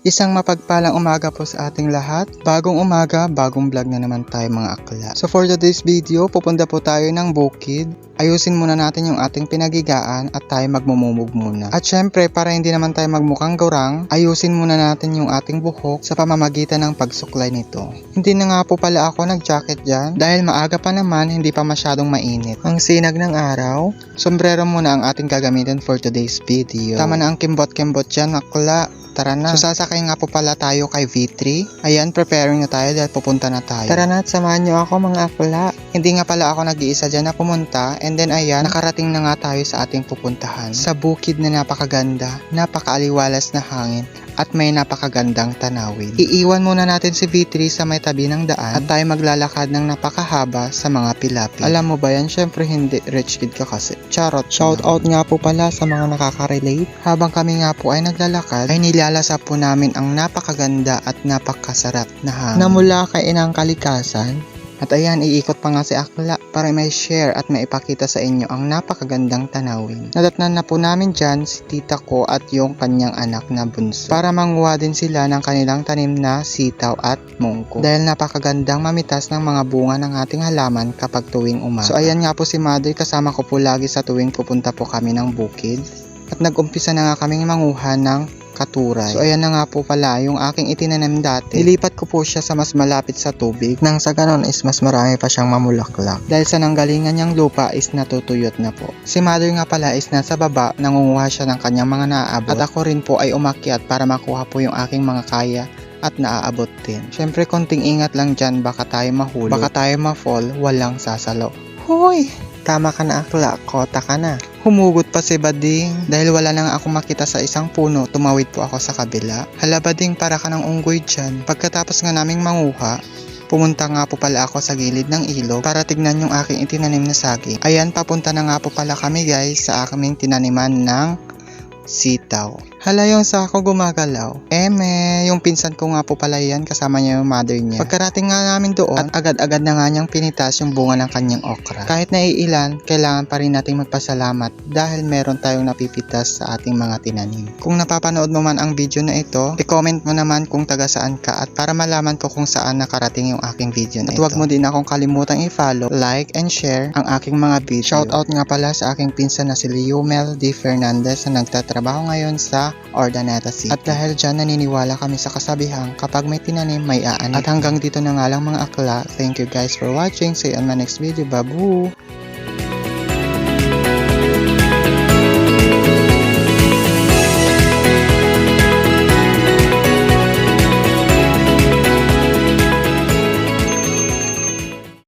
Isang mapagpalang umaga po sa ating lahat. Bagong umaga, bagong vlog na naman tayo mga akla. So for today's video, pupunta po tayo ng bukid. Ayusin muna natin yung ating pinagigaan at tayo magmumumog muna. At syempre, para hindi naman tayo magmukhang gurang, ayusin muna natin yung ating buhok sa pamamagitan ng pagsuklay nito. Hindi na nga po pala ako nag-jacket dyan dahil maaga pa naman, hindi pa masyadong mainit. Ang sinag ng araw, sombrero muna ang ating gagamitin for today's video. Tama na ang kimbot-kimbot dyan, akla. Tara na. So sasakay nga po pala tayo kay V3. Ayan, preparing na tayo dahil pupunta na tayo. Tara na at samahan nyo ako mga akla. Hindi nga pala ako nag-iisa dyan na pumunta. And then ayan, nakarating na nga tayo sa ating pupuntahan. Sa bukid na napakaganda, napakaaliwalas na hangin, at may napakagandang tanawin. Iiwan muna natin si V3 sa may tabi ng daan at tayo maglalakad ng napakahaba sa mga pilapi. Alam mo ba yan? Syempre hindi rich kid ka kasi. Charot. Shout out nga po pala sa mga nakaka-relate. Habang kami nga po ay naglalakad, ay nilalasa po namin ang napakaganda at napakasarap na hangin. Na mula kay inang kalikasan, at ayan, iikot pa nga si Akla para may share at maipakita sa inyo ang napakagandang tanawin. Nadatnan na po namin dyan si tita ko at yung kanyang anak na bunso para manguha din sila ng kanilang tanim na sitaw at mungko. Dahil napakagandang mamitas ng mga bunga ng ating halaman kapag tuwing umaga. So ayan nga po si Madoy kasama ko po lagi sa tuwing pupunta po kami ng bukid. At nag-umpisa na nga kaming manguha ng katuray. So ayan na nga po pala yung aking itinanim dati. Nilipat ko po siya sa mas malapit sa tubig nang sa ganon is mas marami pa siyang mamulaklak. Dahil sa nanggalingan niyang lupa is natutuyot na po. Si mother nga pala is nasa baba nangunguha siya ng kanyang mga naaabot. At ako rin po ay umakyat para makuha po yung aking mga kaya at naaabot din. Syempre konting ingat lang dyan baka tayo mahulog, baka tayo ma-fall, walang sasalo. Hoy! Tama ka na akla, kota ka na. Humugot pa si Bading dahil wala nang ako makita sa isang puno, tumawid po ako sa kabila. Hala Bading, para ka ng unggoy dyan. Pagkatapos nga naming manguha, Pumunta nga po pala ako sa gilid ng ilog para tignan yung aking itinanim na saging. Ayan, papunta na nga po pala kami guys sa aming tinaniman ng sitaw. Hala yung sako gumagalaw. Eme, yung pinsan ko nga po pala yan, kasama niya yung mother niya. Pagkarating nga namin doon, at agad-agad na nga niyang pinitas yung bunga ng kanyang okra. Kahit naiilan, kailangan pa rin nating magpasalamat dahil meron tayong napipitas sa ating mga tinanim. Kung napapanood mo man ang video na ito, i-comment mo naman kung taga saan ka at para malaman ko kung saan nakarating yung aking video na At ito. huwag mo din akong kalimutang i-follow, like, and share ang aking mga video. Shoutout nga pala sa aking pinsan na si Liumel D. Fernandez na nagtatrabaho ngayon sa Ordaneta City. At dahil dyan naniniwala kami sa kasabihang kapag may tinanim, may aanit. At hanggang dito na nga lang mga akla. Thank you guys for watching. See you on my next video. Babu!